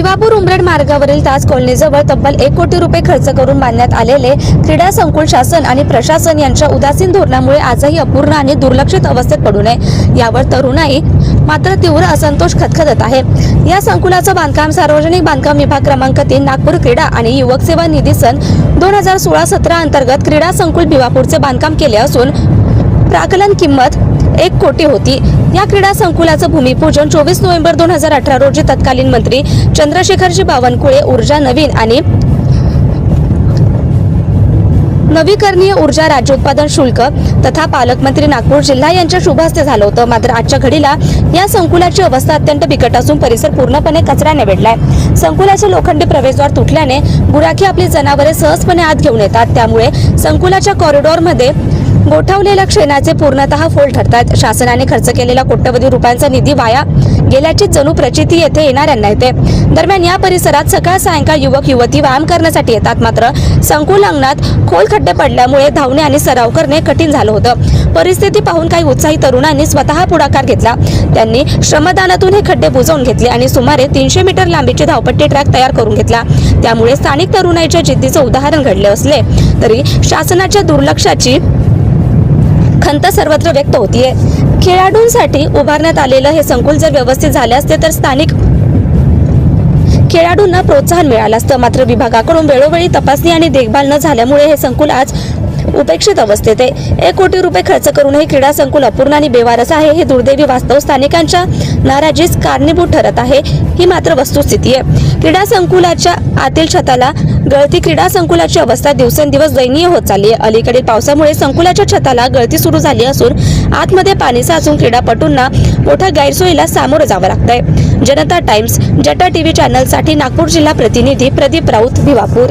दिवापूर उमरेड मार्गावरील ताज कॉलनीजवळ तब्बल एक कोटी रुपये खर्च करून बांधण्यात आलेले क्रीडा संकुल शासन आणि प्रशासन यांच्या उदासीन धोरणामुळे आजही अपूर्ण आणि दुर्लक्षित अवस्थेत पडू नये. यावर तरुणाई मात्र तीव्र असंतोष खदखदत आहे. या संकुलाचं बांधकाम सार्वजनिक बांधकाम विभाग क्रमांक तीन नागपूर क्रीडा आणि युवक सेवा निधी सन दोन हजार सोळा सतरा अंतर्गत क्रीडा संकुल विवापूरचे बांधकाम केले असून प्राकलन किंमत एक कोटी होती. या क्रीडा संकुलाचं भूमिपूजन चोवीस नोव्हेंबर दोन हजार अठरा रोजी तत्कालीन मंत्री चंद्रशेखरजी बावनकुळे ऊर्जा नवीन आणि नवीकरणीय ऊर्जा राज्य उत्पादन शुल्क तथा पालकमंत्री नागपूर जिल्हा यांच्या शुभ हस्ते झालं होतं. मात्र आजच्या घडीला या संकुलाची अवस्था अत्यंत बिकट असून परिसर पूर्णपणे कचऱ्याने वेढलाय संकुलाचे लोखंडी प्रवेशद्वार तुटल्याने गुराखी आपली जनावरे सहजपणे आत घेऊन येतात. त्यामुळे संकुलाच्या कॉरिडॉरमध्ये गोठवलेल्या क्षेणाचे पूर्णतः फोल ठरतात. शासनाने खर्च केलेला कोट्यवधी रुपयांचा निधी वाया गेल्याची जणू प्रचिती येथे येणाऱ्यांना येते. दरम्यान या परिसरात सकाळ सायंकाळ युवक युवती व्यायाम करण्यासाठी येतात. मात्र संकुल अंगणात खोल खड्डे पडल्यामुळे धावणे आणि सराव करणे कठीण झालं होतं. परिस्थिती पाहून काही उत्साही तरुणांनी स्वतः पुढाकार घेतला. त्यांनी श्रमदानातून हे खड्डे बुजवून घेतले आणि सुमारे तीनशे मीटर लांबीची धावपट्टी ट्रॅक तयार करून घेतला. त्यामुळे स्थानिक तरुणाईच्या जिद्दीचं उदाहरण घडले असले तरी शासनाच्या दुर्लक्षाची खंत सर्वत्र व्यक्त होतीये. खेळाडूंसाठी उभारण्यात आलेलं हे संकुल जर व्यवस्थित झाले असते तर स्थानिक खेळाडूंना प्रोत्साहन मिळालं असतं. मात्र विभागाकडून वेळोवेळी तपासणी आणि देखभाल न झाल्यामुळे हे संकुल आज उपेक्षित अवस्थेत आहे. एक कोटी रुपये खर्च करूनही क्रीडा संकुल अपूर्ण आणि बेवारस आहे हे दुर्दैवी वास्तव स्थानिकांच्या नाराजीस कारणीभूत ठरत आहे ही मात्र वस्तुस्थिती आहे. क्रीडा संकुलाच्या आतील छताला गळती क्रीडा संकुलाची अवस्था दिवसेंदिवस दयनीय होत चालली आहे. अलीकडील पावसामुळे संकुलाच्या छताला गळती सुरू झाली असून आतमध्ये पाणी साचून क्रीडापटूंना मोठ्या गैरसोयीला सामोरं जावं लागतंय. जनता टाइम्स जटा टीव्ही चॅनलसाठी नागपूर जिल्हा प्रतिनिधी प्रदीप राऊत भिवापूर